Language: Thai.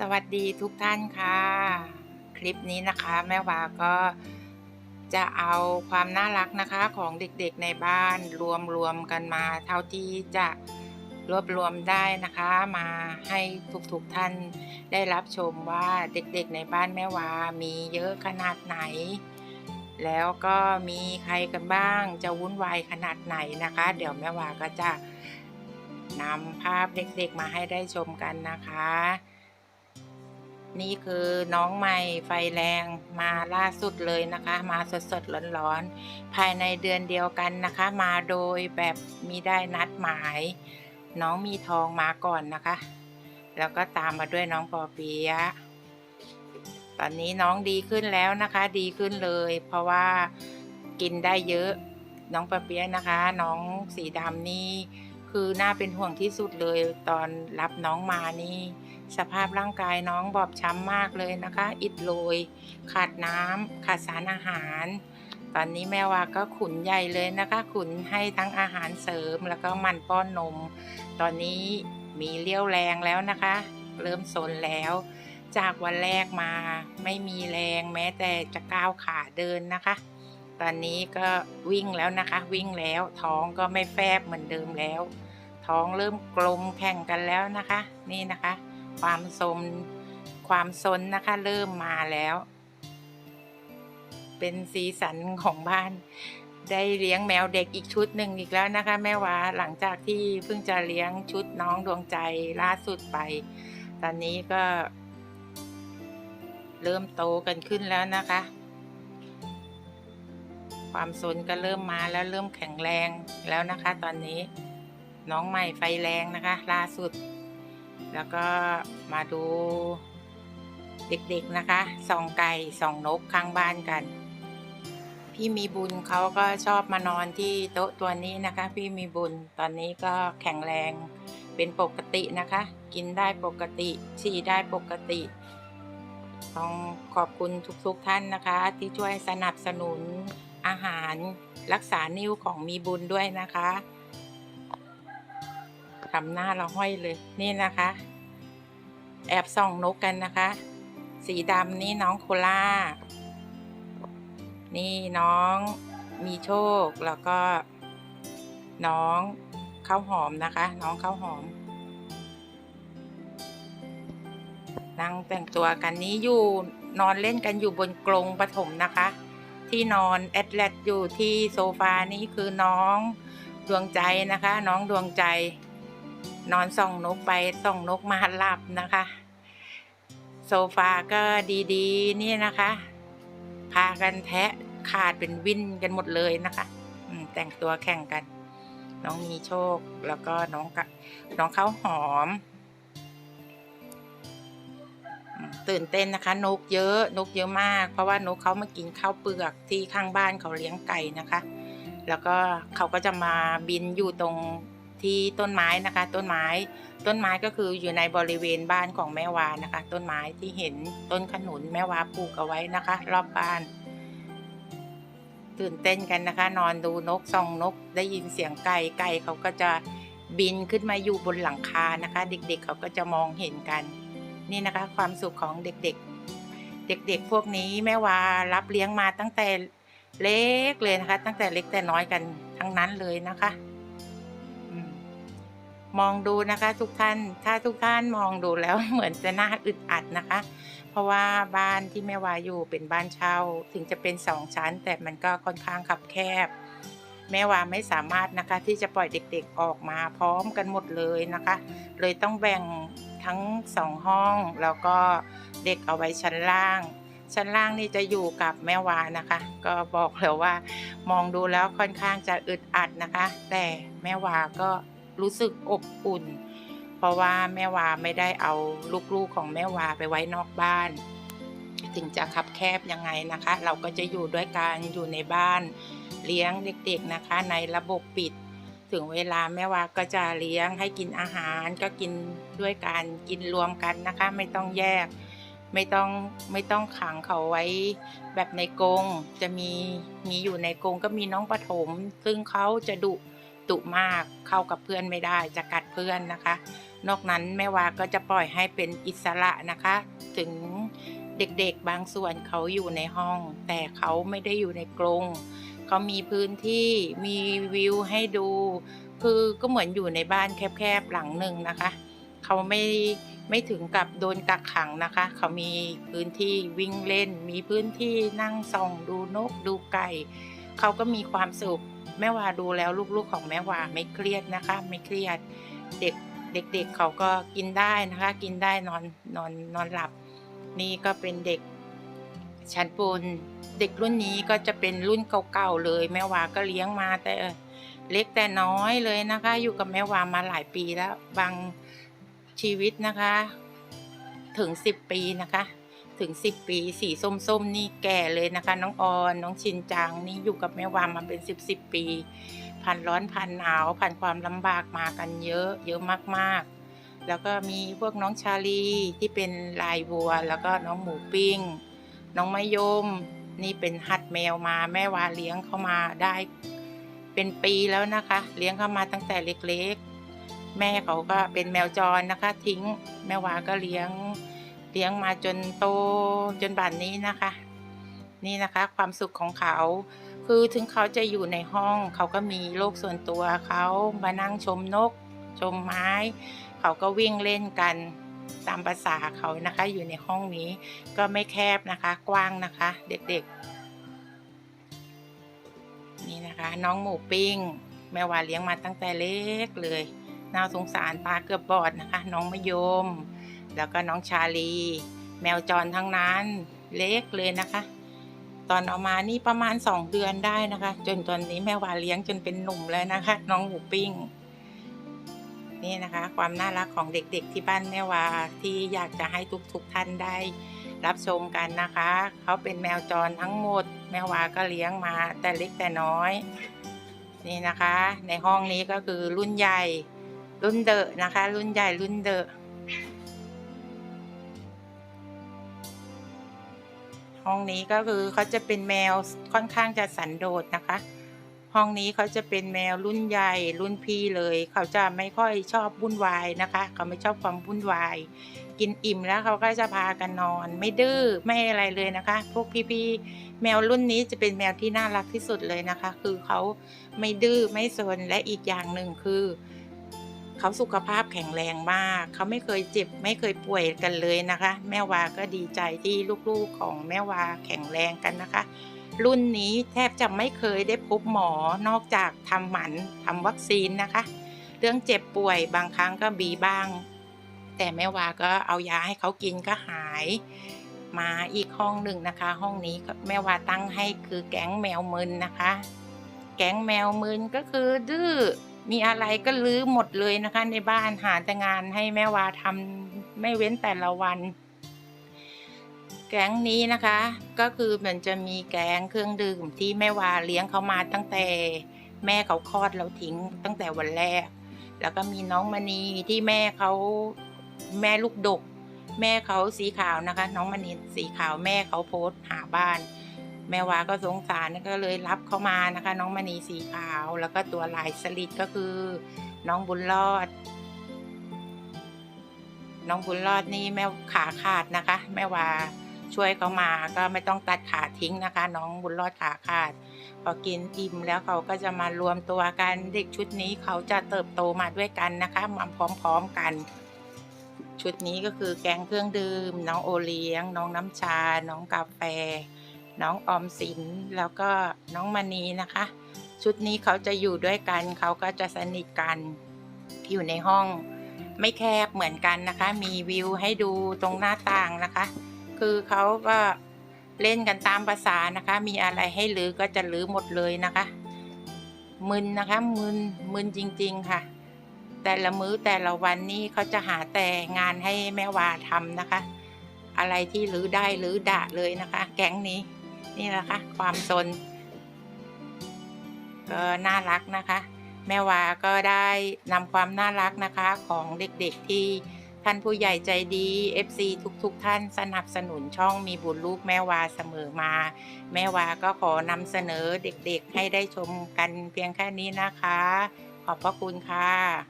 สวัสดีทุกท่านค่ะ คลิปนี้นะคะแม่วาก็จะเอาความน่ารักนะคะของเด็กๆในบ้านรวมรวมกันมาเท่าที่จะรวบรวมได้นะคะมาให้ทุกๆท่านได้รับชมว่าเด็กๆในบ้านแม่วามีเยอะขนาดไหน แล้วก็มีใครกันบ้างจะวุ่นวายขนาดไหนนะคะ เดี๋ยวแม่วาก็จะนำภาพเด็กๆมาให้ได้ชมกันนะคะ นี่คือน้องใหม่ไฟแรงมาล่าสุดเลยนะคะ มาสดๆร้อนๆ ภายในเดือนเดียวกันนะคะ มาโดยแบบมีได้นัดหมาย น้องมีทองมาก่อนนะคะ แล้วก็ตามมาด้วยน้องปอเปียะตอนนี้น้องดีขึ้นแล้วนะคะ ดีขึ้นเลย เพราะว่ากินได้เยอะ น้องปอเปียะนะคะ น้องสีดำนี่คือน่าเป็นห่วงที่สุดเลยตอนรับน้องมานี่ สภาพร่างกายน้องบอบช้ำมากเลยนะคะ อิดโรย ขาดน้ำขาดสารอาหาร ตอนนี้แม่วาก็ขุนใหญ่เลยนะคะ ขุนให้ทั้งอาหารเสริมแล้วก็มันป้อนนม ตอนนี้มีเลี้ยวแรงแล้วนะคะ เริ่มสนแล้ว จากวันแรกมาไม่มีแรงแม้แต่จะก้าวขาเดินนะคะ ตอนนี้ก็วิ่งแล้วนะคะ วิ่งแล้วท้องก็ไม่แฟบเหมือนเดิมแล้ว ท้องเริ่มกลมแข่งกันแล้วนะคะ นี่นะคะ ความสมความซนนะคะ เริ่มมาแล้ว เป็นสีสันของบ้าน ได้เลี้ยงแมวเด็กอีกชุดหนึ่งอีกแล้วนะคะ แม่วาหลังจากที่เพิ่งจะเลี้ยงชุดน้องดวงใจล่าสุดไป ตอนนี้ก็ เริ่มโตกันขึ้นแล้วนะคะ ความสนก็เริ่มมาแล้วเริ่มแข็งแรงแล้วนะคะ ตอนนี้น้องใหม่ไฟแรงนะคะ ล่าสุด แล้วก็มาดูเด็กๆนะคะส่องไก่ส่องนกข้างบ้านกัน พี่มีบุญเขาก็ชอบมานอนที่โต๊ะตัวนี้นะคะ พี่มีบุญตอนนี้ก็แข็งแรงเป็นปกตินะคะ กินได้ปกติฉี่ได้ปกติ ต้องขอบคุณทุกๆท่านนะคะ ที่ช่วยสนับสนุนอาหารรักษานิ้วของมีบุญด้วยนะคะ ทำหน้าเราห้อยเลยนี่นะคะ แอบส่องนกกันนะคะ สีดำนี่น้องโคล่า นี่น้องมีโชคแล้วก็ น้องข้าวหอมนะคะ น้องข้าวหอมนั่งแต่งตัวกันนี้อยู่นอนเล่นกันอยู่บนกรงปฐมนะคะ ที่นอนแอดแลดอยู่ที่โซฟานี้คือน้องดวงใจนะคะ น้องดวงใจ นอนส่องนกไปส่องนกมาหลับนะคะ โซฟาก็ดีๆ นี่นะคะ พากันแทะขาดเป็นวินกันหมดเลยนะคะแต่งตัวแข่งกัน น้องมีโชคแล้วก็น้องกน้องข้าวหอมอืมตื่นเต้นนะคะ นกเยอะนกเยอะมาก เพราะว่านกเขามากินข้าวเปลือกที่ข้างบ้านเขาเลี้ยงไก่นะคะ แล้วก็เขาก็จะมาบินอยู่ตรง ที่ต้นไม้นะคะ ต้นไม้ต้นไม้ก็คืออยู่ในบริเวณบ้านของแม่วานะคะ ต้นไม้ที่เห็นต้นขนุนแม่วาปลูกเอาไว้นะคะ รอบบ้าน ตื่นเต้นกันนะคะ นอนดูนกส่องนกได้ยินเสียงไก่ไก่เขาก็จะบินขึ้นมาอยู่บนหลังคานะคะ เด็กๆเขาก็จะมองเห็นกัน นี่นะคะ ความสุขของเด็กๆ เด็กๆ พวกนี้แม่วารับเลี้ยงมาตั้งแต่เล็กเลยนะคะ ตั้งแต่เล็กแต่น้อยกันทั้งนั้นเลยนะคะ มองดูนะคะทุกท่าน ถ้าทุกท่านมองดูแล้วเหมือนจะน่าอึดอัดนะคะ เพราะว่าบ้านที่แม่วาอยู่เป็นบ้านเช่า ถึงจะเป็นสองชั้น แต่มันก็ค่อนข้างคับแคบ แม่วาไม่สามารถนะคะที่จะปล่อยเด็กๆออกมาพร้อมกันหมดเลยนะคะ เลยต้องแบ่งทั้งสองห้อง แล้วก็เด็กเอาไว้ชั้นล่างชั้นล่างนี่จะอยู่กับแม่วานะคะ ก็บอกเลยว่า มองดูแล้วค่อนข้างจะอึดอัดนะคะ แต่แม่วาก็ รู้สึกอบอุ่น เพราะว่าแม่วาไม่ได้เอาลูกๆของแม่วาไปไว้นอกบ้าน ถึงจะคับแคบยังไงนะคะ เราก็จะอยู่ด้วยกันอยู่ในบ้านเลี้ยงเด็กๆนะคะ ในระบบปิด ถึงเวลาแม่วาก็จะเลี้ยงให้กินอาหารก็กินด้วยกันกินรวมกันนะคะ ไม่ต้องแยก ไม่ต้องไม่ต้องขังเขาไว้แบบในกรงจะมีมีอยู่ในกรงก็มีน้องปฐมซึ่งเขาจะดุ ดุมากเข้ากับเพื่อนไม่ได้จะกัดเพื่อนนะคะ นอกนั้นแม่วาก็จะปล่อยให้เป็นอิสระนะคะ ถึงเด็กๆบางส่วนเขาอยู่ในห้อง แต่เขาไม่ได้อยู่ในกรงเขามีพื้นที่มีวิวให้ดู คือก็เหมือนอยู่ในบ้านแคบๆหลังหนึ่งนะคะ เขาไม่ไม่ถึงกับโดนกักขังนะคะ เขามีพื้นที่วิ่งเล่น มีพื้นที่นั่งส่องดูนกดูไก่ เขาก็มีความสุข แม่วาดูแล้วลูกๆของแม่วาไม่เครียดนะคะ ไม่เครียดเด็กเด็กๆเขาก็กินได้นะคะ กินได้นอนนอนนอนหลับ นี่ก็เป็นเด็กชั้นบนเด็กรุ่นนี้ก็จะเป็นรุ่นเก่าๆเลย แม่วาก็เลี้ยงมาแต่เล็กแต่น้อยเลยนะคะ อยู่กับแม่วามาหลายปีแล้วบางชีวิตนะคะ ถึงสิบปีนะคะ ถึงสิบปี สีส้มๆ นี่แก่เลยนะคะ น้องออน น้องชินจังนี่อยู่กับแม่วามาเป็นสิบสิบปี ผ่านร้อนผ่านหนาวผ่านความลำบากมากันเยอะเยอะมากๆ แล้วก็มีพวกน้องชาลีที่เป็นลายวัว แล้วก็น้องหมูปิ้ง น้องมะยม นี่เป็นหัดแมวมาแม่วาเลี้ยงเข้ามาได้เป็นปีแล้วนะคะ เลี้ยงเข้ามาตั้งแต่เล็กๆ แม่เขาก็เป็นแมวจรนะคะ ทิ้งแม่วาก็เลี้ยง เลี้ยงมาจนโตจนบัดนนี้นะคะ นี่นะคะ ความสุขของเขา คือถึงเขาจะอยู่ในห้อง เขาก็มีโลกส่วนตัวเขามานั่งชมนก ชมไม้ เขาก็วิ่งเล่นกันตามภาษาเขานะคะ อยู่ในห้องนี้ก็ไม่แคบนะคะ กว้างนะคะ เด็กๆ นี่นะคะ น้องหมูปิ้ง แม่วาเลี้ยงมาตั้งแต่เล็กเลยน่าสงสารตาเกือบบอดนะคะ น้องมะยม แล้วก็น้องชาลี แมวจรทั้งนั้น เล็กเลยนะคะ ตอนเอามานี่ประมาณสองเดือนได้นะคะ จนตอนนี้แม่วาเลี้ยงจนเป็นหนุ่มแล้วนะคะ น้องหมูปิ้ง นี่นะคะ ความน่ารักของเด็กๆที่บ้านแม่วาที่อยากจะให้ทุกๆท่านได้รับชมกันนะคะ เขาเป็นแมวจรทั้งหมด แม่วาก็เลี้ยงมาแต่เล็กแต่น้อย นี่นะคะ ในห้องนี้ก็คือรุ่นใหญ่ รุ่นเดอะนะคะ รุ่นใหญ่รุ่นเดอะ ห้องนี้ก็คือเขาจะเป็นแมวค่อนข้างจะสันโดษนะคะ ห้องนี้เขาจะเป็นแมวรุ่นใหญ่รุ่นพี่เลย เขาจะไม่ค่อยชอบวุ่นวายนะคะ เขาไม่ชอบความวุ่นวาย กินอิ่มแล้วเขาก็จะพากันนอน ไม่ดื้อไม่อะไรเลยนะคะ พวกพี่ๆแมวรุ่นนี้จะเป็นแมวที่น่ารักที่สุดเลยนะคะ คือเขาไม่ดื้อไม่ซนและอีกอย่างหนึ่งคือเขาสุขภาพแข็งแรงมาก เขาไม่เคยเจ็บไม่เคยป่วยกันเลยนะคะ แม่วาก็ดีใจที่ลูกๆของแม่วาแข็งแรงกันนะคะ รุ่นนี้แทบจะไม่เคยได้พบหมอนอกจากทำหมันทำวัคซีนนะคะ เรื่องเจ็บป่วยบางครั้งก็บีบ้าง แต่แม่วาก็เอายาให้เขากินก็หายมาอีกห้องหนึ่งนะคะ ห้องนี้แม่วาตั้งให้คือแก๊งแมวมึนนะคะ แก๊งแมวมึนก็คือดื้อ มีอะไรก็ลื้อหมดเลยนะคะ ในบ้านหาแต่งานให้แม่วาทำไม่เว้นแต่ละวัน แก๊งนี้นะคะ ก็คือมันจะมีแก๊งเครื่องดื่มที่แม่วาเลี้ยงเขามาตั้งแต่แม่เขาคลอดเราทิ้งตั้งแต่วันแรก แล้วก็มีน้องมณีที่แม่เขาแม่ลูกดก แม่เขาสีขาวนะคะ น้องมณีสีขาวแม่เขาโพสต์หาบ้าน แม่วาก็สงสารก็เลยรับเขามานะคะ น้องมณีสีขาว แล้วก็ตัวลายสลิดก็คือ น้องบุญรอด น้องบุญรอดนี่แม่ขาขาดนะคะ แม่วาช่วยเขามาก็ไม่ต้องตัดขาทิ้งนะคะ น้องบุญรอดขาขาด พอกินอิ่มแล้วเขาก็จะมารวมตัวกันเด็กชุดนี้เขาจะเติบโตมาด้วยกันนะคะมาพร้อมๆกัน ชุดนี้ก็คือแกงเครื่องดื่ม น้องโอเลี้ยง น้องน้ำชา น้องกาแฟ น้องออมสินแล้วก็น้องมณีนะคะ ชุดนี้เขาจะอยู่ด้วยกันเขาก็จะสนิทกันอยู่ในห้อง ไม่แคบเหมือนกันนะคะ มีวิวให้ดูตรงหน้าต่างนะคะ คือเขาก็เล่นกันตามภาษานะคะ มีอะไรให้ลือก็จะลือหมดเลยนะคะ มึนนะคะ มึนมึนจริง ๆค่ะ แต่ละมื้อแต่ละวันนี้เขาจะหาแต่งานให้แม่วาทำนะคะ อะไรที่ลือได้ลือด่าเลยนะคะ แก๊งนี้ นี่แหละค่ะความซนก็น่ารักนะคะ แม่วาก็ได้นำความน่ารักนะคะของเด็กๆที่ท่านผู้ใหญ่ใจดี FC ทุกๆทท่านสนับสนุนช่องมีบุญลูกแม่วาเสมอมา แม่วาก็ขอนำเสนอเด็กๆให้ได้ชมกันเพียงแค่นี้นะคะ ขอบพระคุณค่ะ